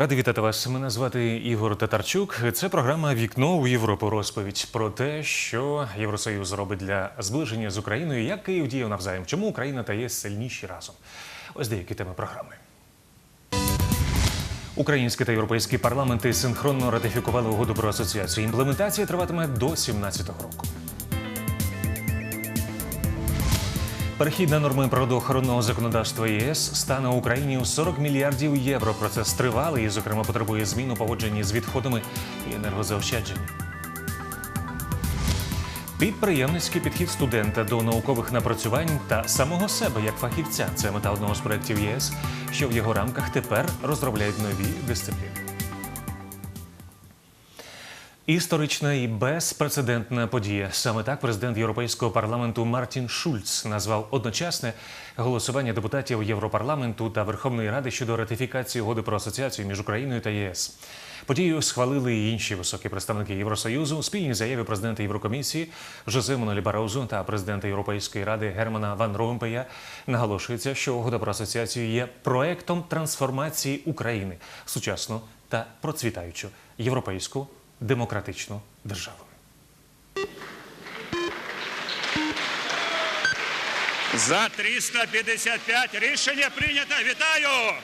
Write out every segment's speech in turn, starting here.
Радий вітати вас. Мене звати Ігор Татарчук. Це програма Вікно у Європу. Розповідь про те, що Євросоюз робить для зближення з Україною, як Київ діяв навзаєм, чому Україна та ЄС сильніші разом. Ось деякі теми програми. Українські та європейські парламенти синхронно ратифікували угоду про асоціацію. Імплементація триватиме до 17-го року. Перехід на норми природоохоронного законодавства ЄС стане Україні у 40 мільярдів євро. Процес тривалий і, зокрема, потребує змін у поводженні з відходами і енергозаощадження. Підприємницький підхід студента до наукових напрацювань та самого себе як фахівця це мета одного з проєктів ЄС, що в його рамках тепер розробляють нові дисципліни. Історична і безпрецедентна подія. Саме так президент Європейського парламенту Мартін Шульц назвав одночасне голосування депутатів Європарламенту та Верховної Ради щодо ратифікації угоди про асоціацію між Україною та ЄС. Подію схвалили і інші високі представники Євросоюзу. У спільній заяві президента Єврокомісії Жозе Манолі Бараузу та президента Європейської ради Германа Ван Ромпея наголошується, що угода про асоціацію є проектом трансформації України сучасну та процвітаючу європейську демократичну державу. За 355 рішення прийнято. Вітаю!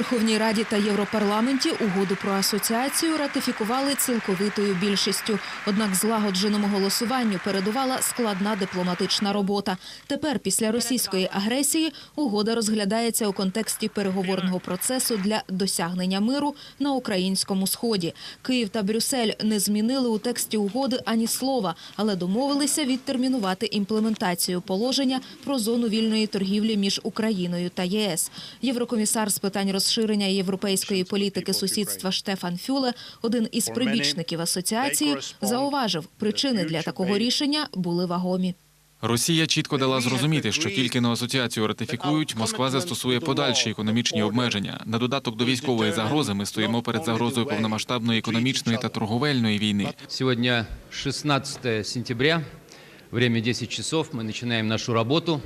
Верховній Раді та Європарламенті угоду про асоціацію ратифікували цілковитою більшістю. Однак злагодженому голосуванню передувала складна дипломатична робота. Тепер, після російської агресії, угода розглядається у контексті переговорного процесу для досягнення миру на українському сході. Київ та Брюссель не змінили у тексті угоди ані слова, але домовилися відтермінувати імплементацію положення про зону вільної торгівлі між Україною та ЄС. Єврокомісар з питань розширення європейської політики сусідства Штефан Фюле, один із прибічників асоціації, зауважив, причини для такого рішення були вагомі. Росія чітко дала зрозуміти, що тільки на асоціацію ратифікують, Москва застосує подальші економічні обмеження. На додаток до військової загрози ми стоїмо перед загрозою повномасштабної економічної та торговельної війни. Сегодня 16 сентября, время 10 часов, мы начинаем нашу работу.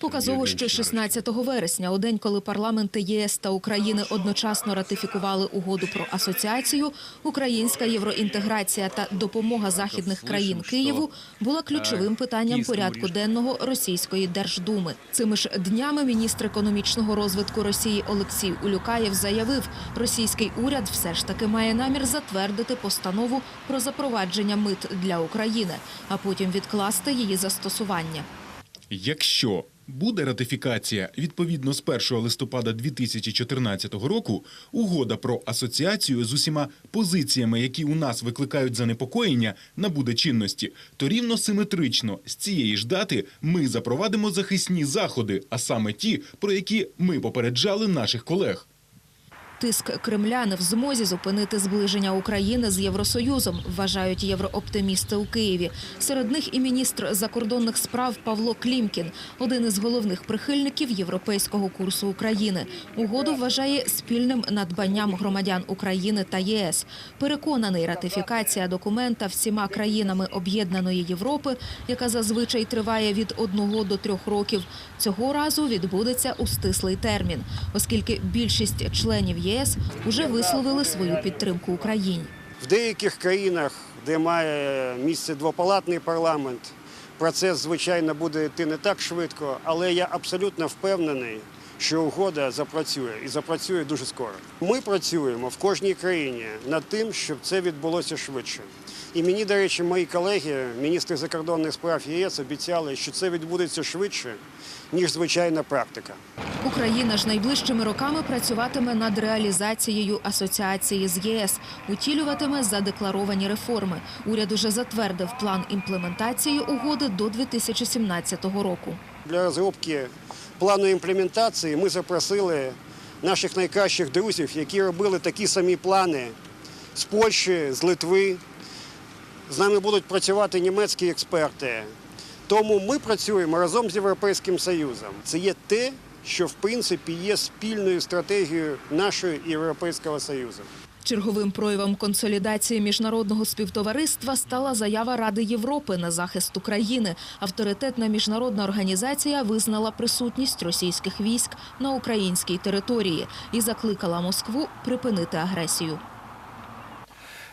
Показово, що 16 вересня, у день, коли парламенти ЄС та України одночасно ратифікували угоду про асоціацію, українська євроінтеграція та допомога західних країн Києву була ключовим питанням порядку денного російської держдуми. Цими ж днями міністр економічного розвитку Росії Олексій Улюкаєв заявив, російський уряд все ж таки має намір затвердити постанову про запровадження мит для України, а потім відкласти її застосування. Якщо буде ратифікація відповідно з 1 листопада 2014 року, угода про асоціацію з усіма позиціями, які у нас викликають занепокоєння, набуде чинності, то рівно симетрично з цієї ж дати ми запровадимо захисні заходи, а саме ті, про які ми попереджали наших колег. Тиск Кремля не в змозі зупинити зближення України з Євросоюзом, вважають єврооптимісти у Києві. Серед них і міністр закордонних справ Павло Клімкін, один із головних прихильників європейського курсу України. Угоду вважає спільним надбанням громадян України та ЄС. Переконаний, ратифікація документа всіма країнами об'єднаної Європи, яка зазвичай триває від одного до трьох років, цього разу відбудеться у стислий термін, оскільки більшість членів ЄС уже висловили свою підтримку Україні. В деяких країнах, де має місце двопалатний парламент, процес, звичайно, буде йти не так швидко, але я абсолютно впевнений, що угода запрацює і запрацює дуже скоро. Ми працюємо в кожній країні над тим, щоб це відбулося швидше. І мені, до речі, мої колеги, міністри закордонних справ ЄС, обіцяли, що це відбудеться швидше, ніж звичайна практика. Україна ж найближчими роками працюватиме над реалізацією асоціації з ЄС, утілюватиме задекларовані реформи. Уряд уже затвердив план імплементації угоди до 2017 року. Для розробки плану імплементації ми запросили наших найкращих друзів, які робили такі самі плани з Польщі, з Литви. З нами будуть працювати німецькі експерти. Тому ми працюємо разом з Європейським Союзом. Це є те, що в принципі є спільною стратегією нашої Європейського Союзу. Черговим проявом консолідації міжнародного співтовариства стала заява Ради Європи на захист України. Авторитетна міжнародна організація визнала присутність російських військ на українській території і закликала Москву припинити агресію.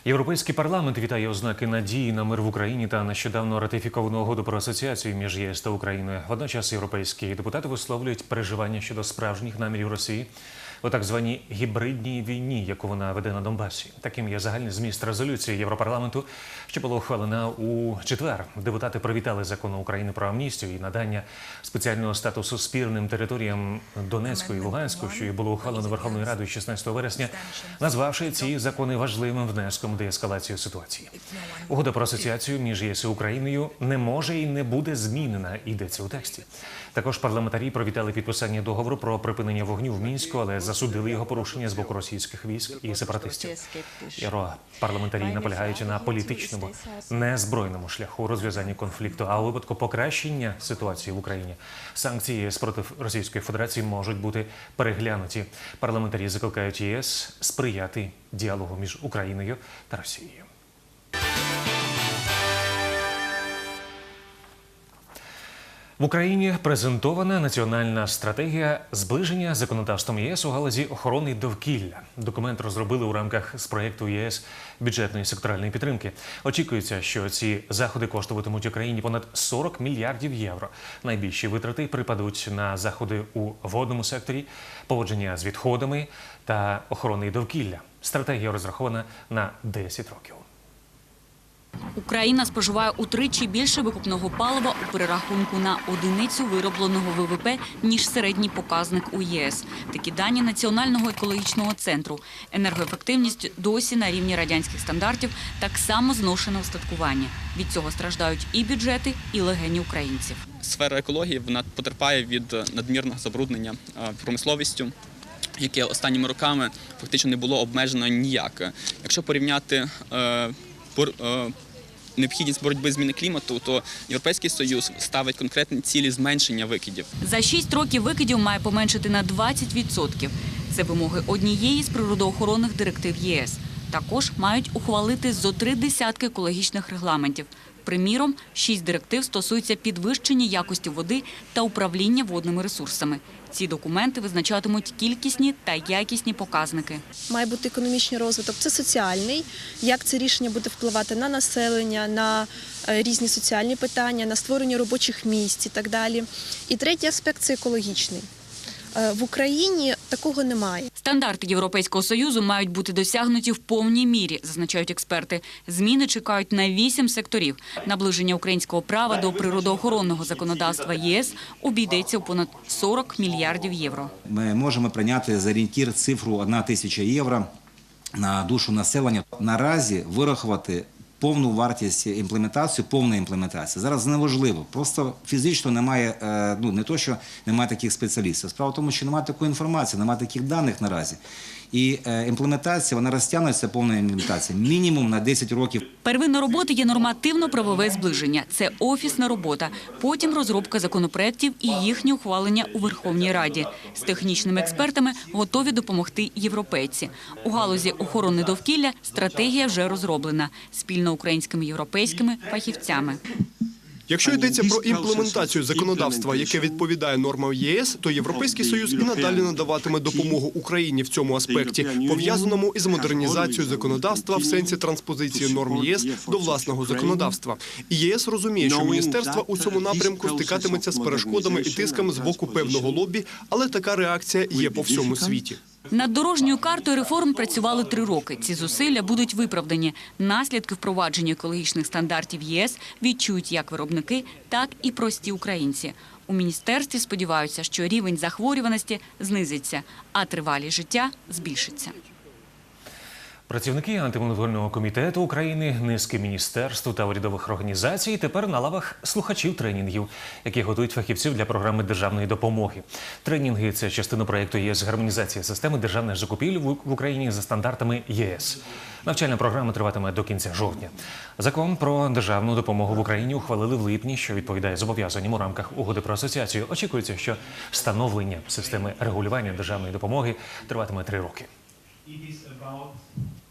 Європейський парламент вітає ознаки надії на мир в Україні та нещодавно ратифіковану угоду про асоціацію між ЄС та Україною. Водночас європейські депутати висловлюють переживання щодо справжніх намірів Росії у так званій гібридній війні, яку вона веде на Донбасі. Таким є загальний зміст резолюції Європарламенту, що була ухвалена у четвер. Депутати привітали закон України про амністію і надання спеціального статусу спірним територіям Донецьку і Луганську, що і було ухвалено Верховною Радою 16 вересня, назвавши ці закони важливим внеском в деескалацію ситуації. Угода про асоціацію між ЄС і Україною не може і не буде змінена. Йдеться у тексті. Також парламентарі привітали підписання договору про припинення вогню в мінську, але засудили його порушення з боку російських військ і сепаратистів. Європарламентарі наполягають на політичному, незбройному шляху розв'язання конфлікту, а у випадку покращення ситуації в Україні санкції проти Російської Федерації можуть бути переглянуті. Парламентарі закликають ЄС сприяти діалогу між Україною та Росією. В Україні презентована національна стратегія зближення законодавством ЄС у галузі охорони довкілля. Документ розробили у рамках з проєкту ЄС бюджетної секторальної підтримки. Очікується, що ці заходи коштуватимуть Україні понад 40 мільярдів євро. Найбільші витрати припадуть на заходи у водному секторі, поводження з відходами та охорони довкілля. Стратегія розрахована на 10 років. Україна споживає утричі більше викупного палива у перерахунку на одиницю виробленого ВВП, ніж середній показник у ЄС. Такі дані Національного екологічного центру. Енергоефективність досі на рівні радянських стандартів, так само зношене устаткування. Від цього страждають і бюджети, і легені українців. сфера екології вона потерпає від надмірного забруднення е, промисловістю. Яке останніми роками фактично не було обмежено ніяк. Якщо порівняти е, необхідність боротьби зміни клімату, то Європейський Союз ставить конкретні цілі зменшення викидів. За 6 років викидів має поменшити на 20%. Це вимоги однієї з природоохоронних директив ЄС. Також мають ухвалити зо три десятки екологічних регламентів. Приміром, шість директив стосуються підвищення якості води та управління водними ресурсами. Ці документи визначатимуть кількісні та якісні показники. має бути економічний розвиток, це соціальний. Як це рішення буде впливати на населення, на е, різні соціальні питання, на створення робочих місць і так далі. І третій аспект це екологічний. Е, В Україні такого немає. Стандарти Європейського союзу мають бути досягнуті в повній мірі, зазначають експерти. Зміни чекають на вісім секторів. Наближення українського права до природоохоронного законодавства єС обійдеться у понад 40 мільярдів євро. Ми можемо прийняти за орієнтір цифру 1 тисяча євро на душу населення. Наразі вирахувати повну вартість імплементації, повна імплементація. зараз неважливо. Просто фізично немає, е, ну не то, що немає таких спеціалістів. Справа в тому, що немає такої інформації, немає таких даних наразі. І е, імплементація вона розтягнеться, повна імплементація, мінімум на 10 років. Первинна робота є нормативно-правове зближення. Це офісна робота. Потім розробка законопроєктів і їхнє ухвалення у Верховній Раді. З технічними експертами готові допомогти європейці. У галузі охорони довкілля стратегія вже розроблена спільно українськими європейськими фахівцями. Якщо йдеться про імплементацію законодавства, яке відповідає нормам ЄС, то Європейський Союз і надалі надаватиме допомогу Україні в цьому аспекті, пов'язаному із модернізацією законодавства в сенсі транспозиції норм ЄС до власного законодавства. І ЄС розуміє, що міністерства у цьому напрямку стикатиметься з перешкодами і тисками з боку певного лобі, але така реакція є по всьому світі. Над дорожньою картою реформ працювали три роки. Ці зусилля будуть виправдані. Наслідки впровадження екологічних стандартів ЄС відчують як виробники, так і прості українці. У міністерстві сподіваються, що рівень захворюваності знизиться, а тривалість життя збільшиться. Працівники антимонопольного комітету України, низки міністерств та урядових організацій тепер на лавах слухачів тренінгів, які готують фахівців для програми державної допомоги. Тренінги це частина проєкту ЄС гармонізація системи державних закупівель в Україні за стандартами ЄС. Навчальна програма триватиме до кінця жовтня. Закон про державну допомогу в Україні ухвалили в липні, що відповідає зобов'язанням у рамках угоди про асоціацію. Очікується, що встановлення системи регулювання державної допомоги триватиме три роки.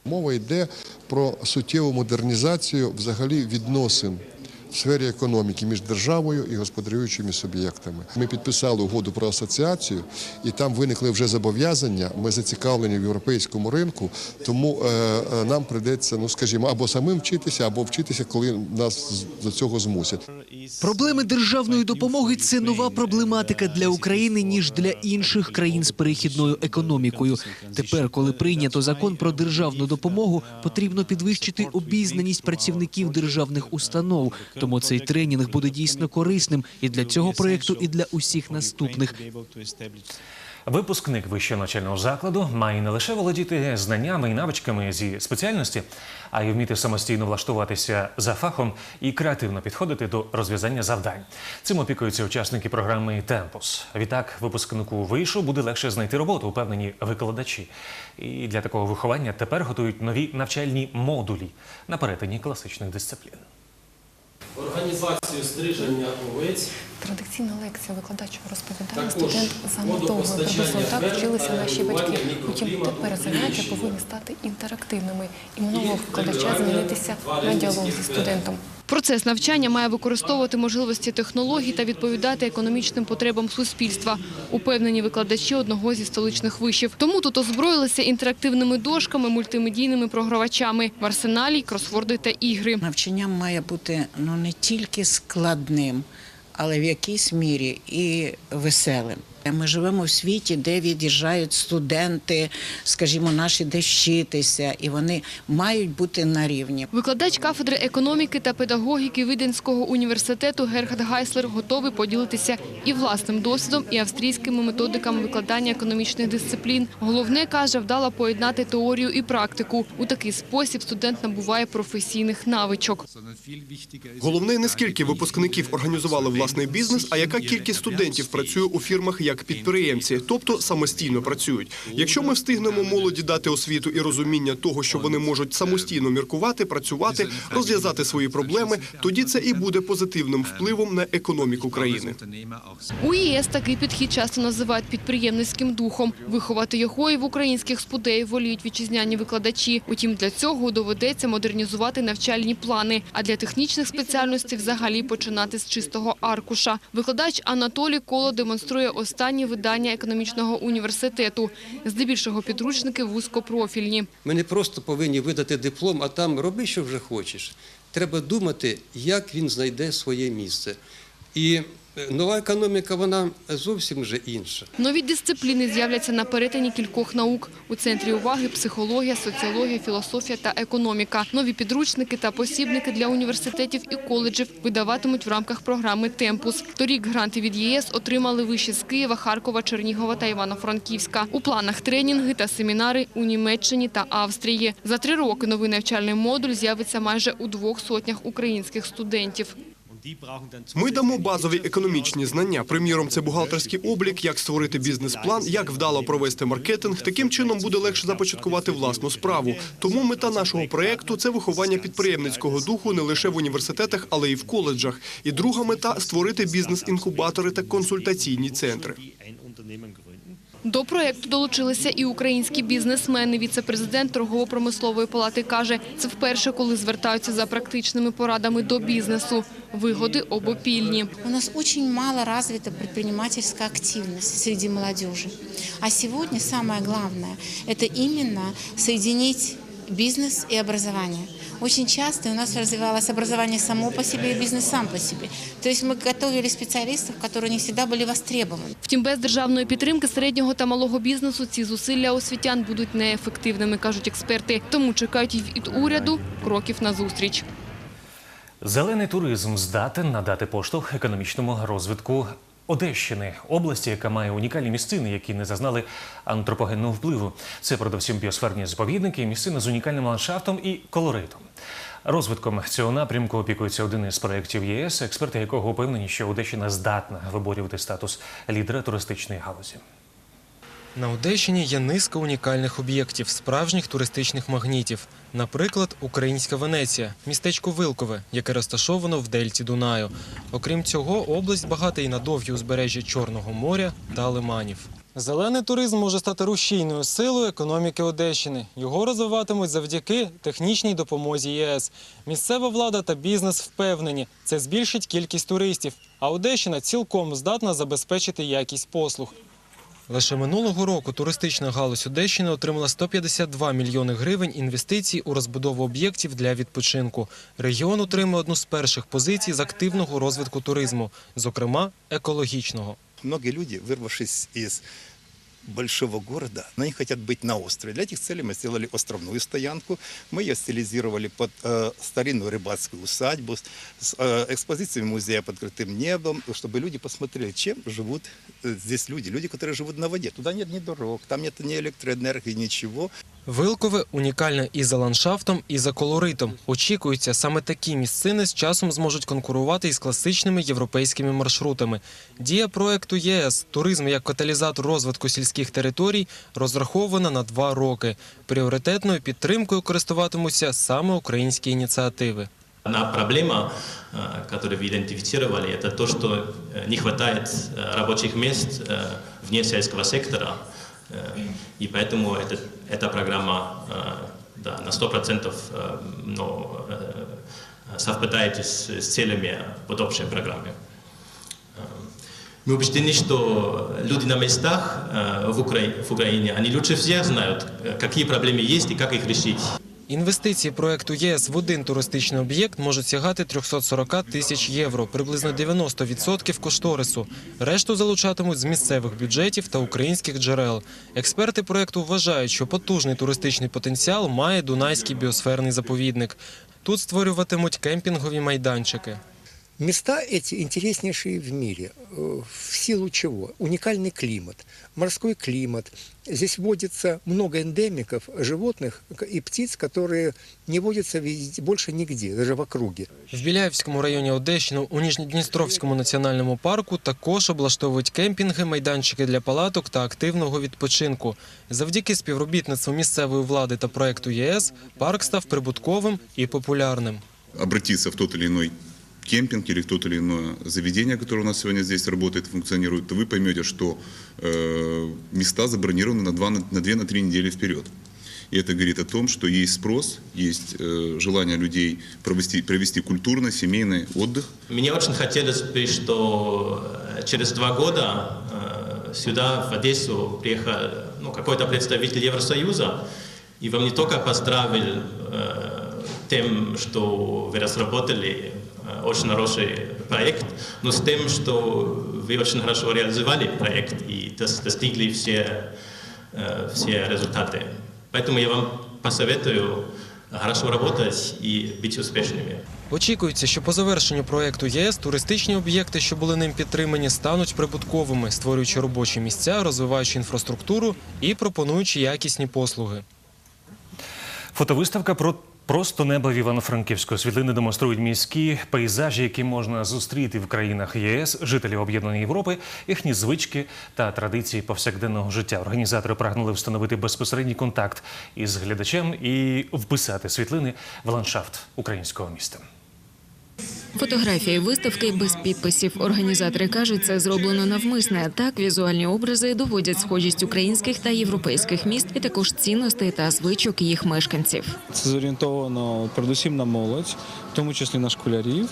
Мова йде про суттєву модернізацію взагалі відносин сфері економіки між державою і господарюючими суб'єктами. Ми підписали угоду про асоціацію, і там виникли вже зобов'язання. Ми зацікавлені в європейському ринку, тому е, е, нам прийдеться, ну скажімо, або самим вчитися, або вчитися, коли нас до цього змусять. Проблеми державної допомоги це нова проблематика для України ніж для інших країн з перехідною економікою. Тепер, коли прийнято закон про державну допомогу, потрібно підвищити обізнаність працівників державних установ. Тому цей тренінг буде дійсно корисним і для цього проєкту, і для усіх наступних. Випускник вищого навчального закладу має не лише володіти знаннями і навичками зі спеціальності, а й вміти самостійно влаштуватися за фахом і креативно підходити до розв'язання завдань. Цим опікуються учасники програми Темпус. Відтак, випускнику вишу буде легше знайти роботу, упевнені викладачі. І для такого виховання тепер готують нові навчальні модулі на перетині класичних дисциплін. Організацію стриження овець Традиційна лекція викладач розповідає, студент приблизно так вчилися наші батьки. Утім, тепер заняття повинні стати інтерактивними і монолог викладача змінитися на діалог зі студентом. Процес навчання має використовувати можливості технологій та відповідати економічним потребам суспільства, упевнені викладачі одного зі столичних вишів. Тому тут озброїлися інтерактивними дошками, мультимедійними програвачами в арсеналі, кросворди та ігри. Навчання має бути ну не тільки складним, але в якійсь мірі і веселим. Ми живемо в світі, де від'їжджають студенти, скажімо, наші де вчитися, і вони мають бути на рівні. Викладач кафедри економіки та педагогіки Виденського університету Герхард Гайслер готовий поділитися і власним досвідом, і австрійськими методиками викладання економічних дисциплін. Головне, каже, вдало поєднати теорію і практику. У такий спосіб студент набуває професійних навичок. Головне не скільки випускників організували власний бізнес, а яка кількість студентів працює у фірмах як підприємці, тобто самостійно працюють. Якщо ми встигнемо молоді дати освіту і розуміння того, що вони можуть самостійно міркувати, працювати, розв'язати свої проблеми, тоді це і буде позитивним впливом на економіку країни. У ЄС такий підхід часто називають підприємницьким духом. Виховати його і в українських спудеїв воліють вітчизняні викладачі. Утім, для цього доведеться модернізувати навчальні плани, а для технічних спеціальностей взагалі починати з чистого аркуша. Викладач Анатолій Коло демонструє останні видання економічного університету. Здебільшого підручники вузькопрофільні. Ми не просто повинні видати диплом, а там роби, що вже хочеш. Треба думати, як він знайде своє місце. І е, нова економіка, вона зовсім вже інша. Нові дисципліни з'являться на перетині кількох наук. У центрі уваги психологія, соціологія, філософія та економіка. Нові підручники та посібники для університетів і коледжів видаватимуть в рамках програми «Темпус». Торік гранти від ЄС отримали виші з Києва, Харкова, Чернігова та Івано-Франківська. У планах тренінги та семінари у Німеччині та Австрії. За три роки новий навчальний модуль з'явиться майже у двох сотнях українських студентів. Ми дамо базові економічні знання. Приміром, це бухгалтерський облік, як створити бізнес-план, як вдало провести маркетинг. Таким чином буде легше започаткувати власну справу. Тому мета нашого проєкту – це виховання підприємницького духу не лише в університетах, але й в коледжах. І друга мета – створити бізнес-інкубатори та консультаційні центри. До проєкту долучилися і українські бізнесмени. Віце-президент торгово-промислової палати каже, це вперше, коли звертаються за практичними порадами до бізнесу. Вигоди обопільні. У нас дуже мало развита підприємницька активність серед молодежі. А сьогодні найголовніше – це – именно соединить бизнес и образование. Очень часто у нас развивалось образование само по себе и бизнес сам по себе. То есть мы готовили специалистов, которые не всегда были востребованы. Втім, без державної підтримки середнього та малого бізнесу ці зусилля освітян будуть неефективними, кажуть експерти. Тому чекають і від уряду кроків назустріч. Зелений туризм здатен надати поштовх економічному розвитку Одещини, області, яка має унікальні місцини, які не зазнали антропогенного впливу. Це передовсім біосферні заповідники, місцини з унікальним ландшафтом і колоритом. Розвитком цього напрямку опікується один із проєктів ЄС, експерти якого упевнені, що Одещина здатна виборювати статус лідера туристичної галузі. На Одещині є низка унікальних об'єктів, справжніх туристичних магнітів. Наприклад, українська Венеція, містечко Вилкове, яке розташовано в дельті Дунаю. Окрім цього, область багата і на довгі узбережжя Чорного моря та лиманів. Зелений туризм може стати рушійною силою економіки Одещини. Його розвиватимуть завдяки технічній допомозі ЄС. Місцева влада та бізнес впевнені, це збільшить кількість туристів. А Одещина цілком здатна забезпечити якість послуг. Лише минулого року туристична галузь Одещини отримала 152 мільйони гривень інвестицій у розбудову об'єктів для відпочинку. Регіон отримує одну з перших позицій з активного розвитку туризму, зокрема екологічного. Многі люди, вирвавшись из большого города, они хотят быть на острове. Для этих целей мы сделали островную стоянку. Мы ее стилизировали под э, старинную рыбацкую усадьбу с с, э, экспозициями музея под открытым небом, чтобы люди посмотрели, чем живут э, здесь люди. Люди, которые живут на воде. Туда нет ни дорог, там нет ни электроэнергии, ничего. Вилкове унікальне і за ландшафтом, і за колоритом. Очікується, саме такі місцини з часом зможуть конкурувати із класичними європейськими маршрутами. Дія проекту ЄС «Туризм як каталізатор розвитку сільських територій розрахована на два роки. Пріоритетною підтримкою користуватимуться саме українські ініціативи. Одна проблема, э, которую вы идентифицировали, это то, что э, не хватает э, рабочих мест э, вне сельского сектора. Э, И поэтому это, эта программа э, да, на 100% э, но, э, совпадает с, с целями под общей программы. Э, Мы убеждены, что люди на местах э, в, Укра- в Украине, они лучше всех знают, э, какие проблемы есть и как их решить. Інвестиції проекту ЄС в один туристичний об'єкт можуть сягати 340 тисяч євро, приблизно 90% кошторису. Решту залучатимуть з місцевих бюджетів та українських джерел. Експерти проекту вважають, що потужний туристичний потенціал має Дунайський біосферний заповідник. Тут створюватимуть кемпінгові майданчики. Места эти интереснейшие в мире. Э, В силу чего? Уникальный климат, морской климат. Здесь водится много эндемиков, животных и птиц, которые не водятся везде- больше нигде, даже в округе. В Біляївському районі Одещини у Ніжньодністровському національному парку також облаштовують кемпінги, майданчики для палаток та активного відпочинку. Завдяки співробітництву місцевої влади та проекту ЄС парк став прибутковим і популярним. обратиться в тот или иной кемпинг или в тот или иное заведение, которое у нас сегодня здесь работает, функционирует, то вы поймете, что э, места забронированы на 2 на 2-3 недели вперед. И это говорит о том, что есть спрос, есть э, желание людей провести, провести культурный, семейный отдых. Мне очень хотелось бы, что э, через два года э, сюда, в Одессу, приехал ну, какой-то представитель Евросоюза, и вам не только поздравил э, тем, что вы разработали очень хороший проект, но с тем, что вы очень хорошо реализовали проект и дос- достигли все, э, все результаты. Поэтому я вам посоветую хорошо работать и быть успешными. Очікується, що по завершенню проекту ЄС туристичні об'єкти, що були ним підтримані, стануть прибутковими, створюючи робочі місця, розвиваючи інфраструктуру і пропонуючи якісні послуги. Фотовиставка про просто небо в Івано-Франківську. Світлини демонструють міські пейзажі, які можна зустріти в країнах ЄС, жителів Об'єднаної Європи, їхні звички та традиції повсякденного життя. Організатори прагнули встановити безпосередній контакт із глядачем і вписати світлини в ландшафт українського міста. Фотографії виставки без підписів. Організатори кажуть, це зроблено навмисне. Так візуальні образи доводять схожість українських та європейських міст і також цінностей та звичок їх мешканців. Це зорієнтовано передусім на молодь, в тому числі на школярів.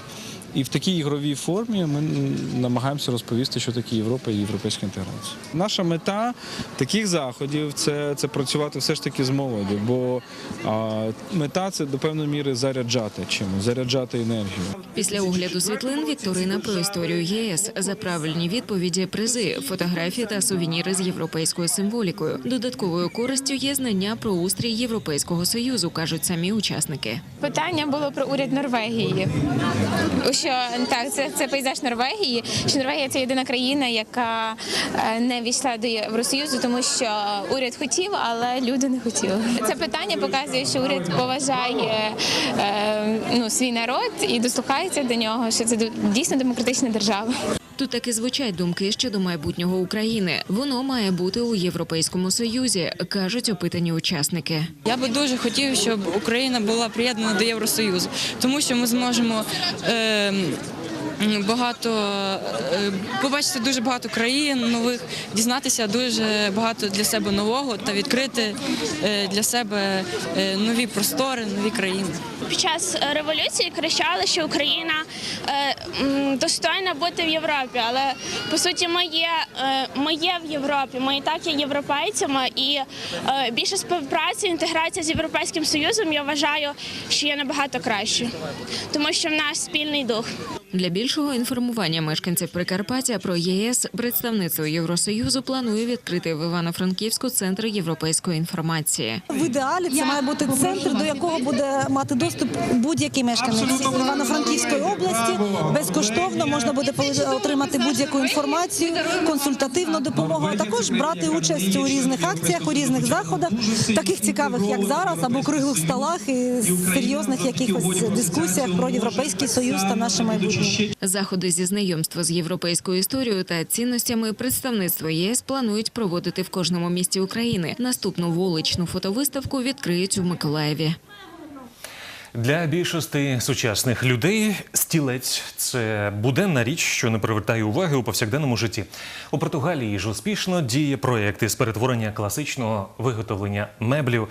І в такій ігровій формі ми намагаємося розповісти, що таке Європа і європейська інтеграція. Наша мета таких заходів це, це працювати все ж таки з молоддю, бо а, мета це до певної міри заряджати чимось, заряджати енергію. Після огляду світлин Вікторина про історію єС за правильні відповіді, призи, фотографії та сувеніри з європейською символікою. Додатковою користю є знання про устрій Європейського союзу, кажуть самі учасники. Питання було про уряд Норвегії. Що так, це, це пейзаж Норвегії. Що Норвегія це єдина країна, яка е, не війшла до Євросоюзу, тому що уряд хотів, але люди не хотіли. Це питання показує, що уряд поважає е, ну, свій народ і дослухається до нього. Що це дійсно демократична держава. Тут таки звучать думки щодо майбутнього України. Воно має бути у Європейському Союзі, кажуть опитані учасники. Я би дуже хотів, щоб Україна була приєднана до Євросоюзу, тому що ми зможемо. Е, багато е, побачити дуже багато країн нових, дізнатися дуже багато для себе нового та відкрити е, для себе е, нові простори, нові країни. Під час революції кричали, що Україна достойна бути в Європі. Але по суті, ми є, ми є в Європі. Ми і так є європейцями, і більше співпраці, інтеграція з європейським союзом. Я вважаю, що є набагато краще, тому що в нас спільний дух. Для більшого інформування мешканців Прикарпаття про ЄС представництво Євросоюзу планує відкрити в Івано-Франківську центр європейської інформації. В ідеалі це має бути центр, до якого буде мати доступ будь-який мешканець Івано-Франківської області. Безкоштовно можна буде поли- отримати будь-яку інформацію, консультативну допомогу, а також брати участь у різних акціях, у різних заходах, таких цікавих, як зараз, або круглих столах і серйозних якихось дискусіях про європейський союз та наше майбутнє. Заходи зі знайомства з європейською історією та цінностями представництво ЄС планують проводити в кожному місті України. Наступну вуличну фотовиставку відкриють у Миколаєві. Для більшості сучасних людей стілець це буденна річ, що не привертає уваги у повсякденному житті. У Португалії ж успішно діє проєкт із перетворення класичного виготовлення меблів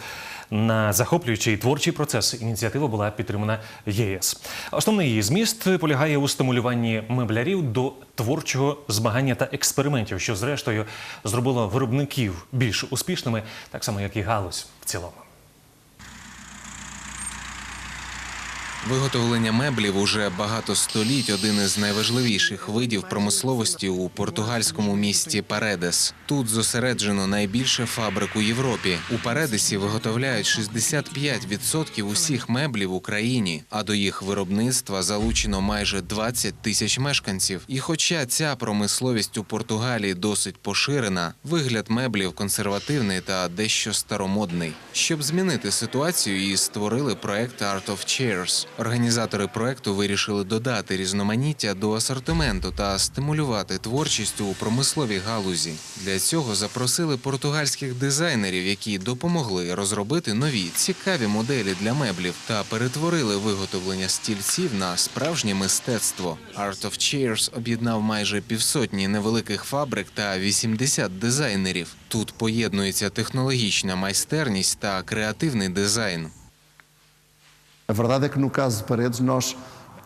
на захоплюючий творчий процес. Ініціатива була підтримана ЄС. Основний її зміст полягає у стимулюванні меблярів до творчого змагання та експериментів, що зрештою зробило виробників більш успішними, так само як і галузь в цілому. Виготовлення меблів уже багато століть один із найважливіших видів промисловості у португальському місті Паредес. Тут зосереджено найбільше фабрик у Європі. У Паредесі виготовляють 65% усіх меблів в Україні, а до їх виробництва залучено майже 20 тисяч мешканців. І хоча ця промисловість у Португалії досить поширена, вигляд меблів консервативний та дещо старомодний. Щоб змінити ситуацію, і створили проект Art of Chairs. Організатори проекту вирішили додати різноманіття до асортименту та стимулювати творчість у промисловій галузі. Для цього запросили португальських дизайнерів, які допомогли розробити нові цікаві моделі для меблів та перетворили виготовлення стільців на справжнє мистецтво. Art of Chairs об'єднав майже півсотні невеликих фабрик та 80 дизайнерів. Тут поєднується технологічна майстерність та креативний дизайн. A verdade é que no caso de Paredes nós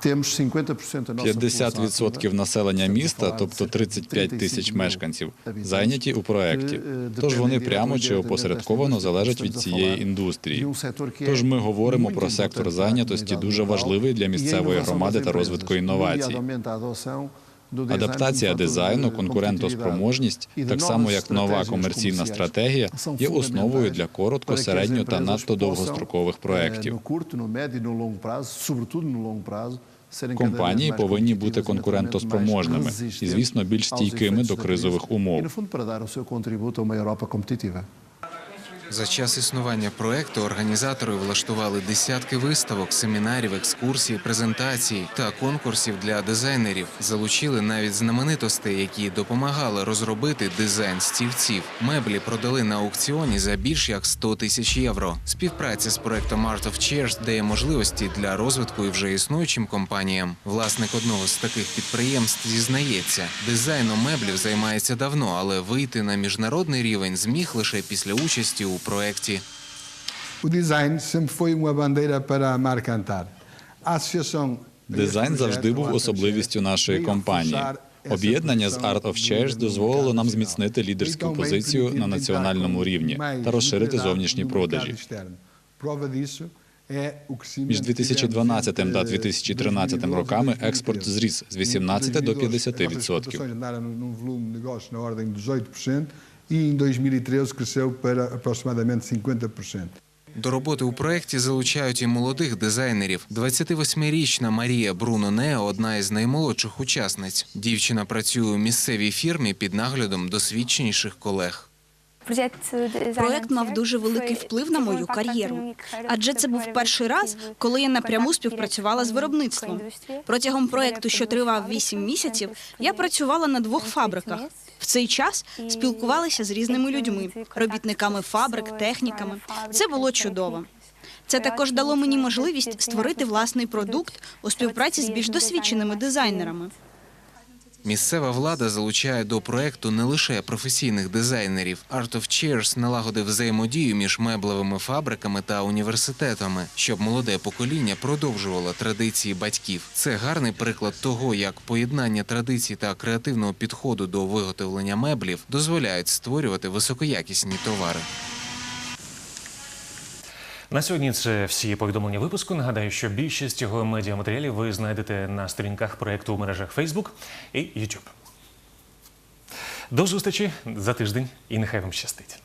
temos 50% 50% населення міста, тобто 35 тисяч мешканців, зайняті у проєкті. Тож вони прямо чи опосередковано залежать від цієї індустрії. Тож ми говоримо про сектор зайнятості дуже важливий для місцевої громади та розвитку інновацій. Адаптація дизайну, конкурентоспроможність, так само як нова комерційна стратегія, є основою для коротко, середньо та надто довгострокових проєктів. Компанії повинні бути конкурентоспроможними і, звісно, більш стійкими до кризових умов. За час існування проекту організатори влаштували десятки виставок, семінарів, екскурсій, презентацій та конкурсів для дизайнерів. Залучили навіть знаменитостей, які допомагали розробити дизайн стільців. Меблі продали на аукціоні за більш як 100 тисяч євро. Співпраця з проектом Art of Chairs дає можливості для розвитку і вже існуючим компаніям. Власник одного з таких підприємств зізнається, дизайном меблів займається давно, але вийти на міжнародний рівень зміг лише після участі у проєкті. O design sempre foi uma bandeira para a marca Antar. A associação Дизайн завжди був особливістю нашої компанії. Об'єднання з Art of Chairs дозволило нам зміцнити лідерську позицію на національному рівні та розширити зовнішні продажі. Між 2012 та 2013 роками експорт зріс з 18 до 50%. exportações andaram num volume de negócios na ordem de 18% e em 2013 cresceu para aproximadamente 50%. До роботи у проєкті залучають і молодих дизайнерів. 28-річна Марія Бруно Нео – одна із наймолодших учасниць. Дівчина працює у місцевій фірмі під наглядом досвідченіших колег. Проект мав дуже великий вплив на мою кар'єру, адже це був перший раз, коли я напряму співпрацювала з виробництвом. Протягом проекту, що тривав 8 місяців, я працювала на двох фабриках. В цей час спілкувалися з різними людьми, робітниками фабрик, техніками. Це було чудово. Це також дало мені можливість створити власний продукт у співпраці з більш досвідченими дизайнерами. Місцева влада залучає до проекту не лише професійних дизайнерів. Art of Chairs налагодив взаємодію між меблевими фабриками та університетами, щоб молоде покоління продовжувало традиції батьків. Це гарний приклад того, як поєднання традицій та креативного підходу до виготовлення меблів дозволяють створювати високоякісні товари. На сьогодні це всі повідомлення випуску. Нагадаю, що більшість його медіаматеріалів ви знайдете на сторінках проєкту у мережах Facebook і YouTube. До зустрічі за тиждень і нехай вам щастить.